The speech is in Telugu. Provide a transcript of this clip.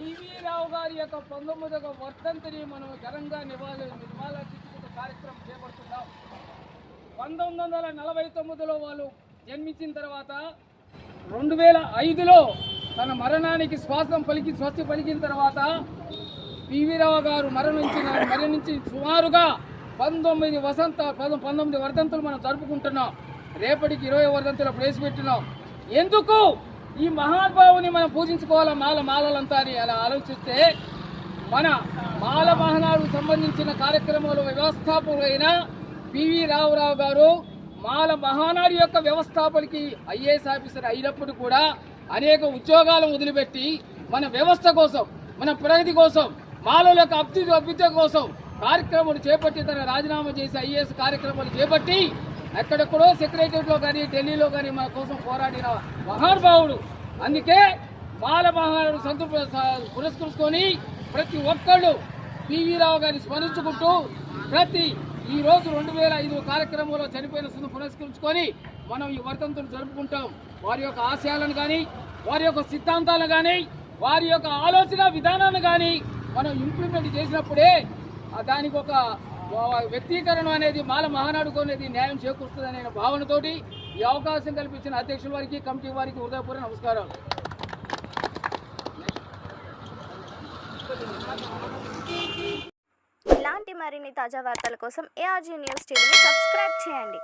పివి రావు గారి యొక్క పంతొమ్మిదవ వర్ధంతిని మనం ఘనంగా నివాళి నివాళులర్పించుకునే కార్యక్రమం చేపడుతున్నాం. పంతొమ్మిది వందల నలభై తొమ్మిదిలో వాళ్ళు జన్మించిన తర్వాత రెండు వేల ఐదులో తన మరణానికి శ్వాసం పలికి స్వస్తి పలికిన తర్వాత పివి రావు గారు మరణించిన మరణించి సుమారుగా పంతొమ్మిది వసంత పంతొమ్మిది వర్ధంతులు మనం జరుపుకుంటున్నాం. రేపటికి ఇరవై వర్ధంతులు ప్రవేశపెట్టినాం. ఎందుకు? ఈ మహానుభావుని మనం పూజించుకోవాలా? మాల మాలలంతా అని అలా ఆలోచిస్తే మన మాల మహనాడుకు సంబంధించిన కార్యక్రమంలో వ్యవస్థాపకులైన పివి రావురావు గారు మాల మహానాడు యొక్క వ్యవస్థాపనకి ఐఏఎస్ ఆఫీసర్ అయినప్పుడు కూడా అనేక ఉద్యోగాలను వదిలిపెట్టి మన వ్యవస్థ కోసం మన ప్రగతి కోసం మాలల యొక్క అభ్యుత కోసం కార్యక్రమాలు చేపట్టి తన రాజీనామా చేసి ఐఏఎస్ కార్యక్రమాలు చేపట్టి ఎక్కడెక్కడో సెక్రటరియట్లో కానీ ఢిల్లీలో కానీ మన కోసం పోరాడిన మహానుభావుడు. అందుకే బాల మహారాడు సంతృ పురస్కరించుకొని ప్రతి ఒక్కళ్ళు పివి రావు గారిని స్మరించుకుంటూ ప్రతి ఈ రోజు రెండు వేల ఐదు కార్యక్రమంలో చనిపోయిన సందు పురస్కరించుకొని మనం ఈ వర్తంతులు జరుపుకుంటాం. వారి యొక్క ఆశయాలను కానీ వారి యొక్క సిద్ధాంతాలను కానీ వారి యొక్క ఆలోచన విధానాన్ని కానీ మనం ఇంప్లిమెంట్ చేసినప్పుడే దానికి ఒక వ్యక్తీకరణ అనేది మాల మహానాడుకు అనేది న్యాయం చేకూరుతుందనే భావనతోటి ఈ అవకాశం కల్పించిన అధ్యక్షుల వారికి కమిటీ వారికి హృదయపూర్వక నమస్కారం ఇలాంటి మరిన్ని తాజా వార్తల కోసం ఏఆర్జీ న్యూస్ టీవీని సబ్స్క్రైబ్ చేయండి.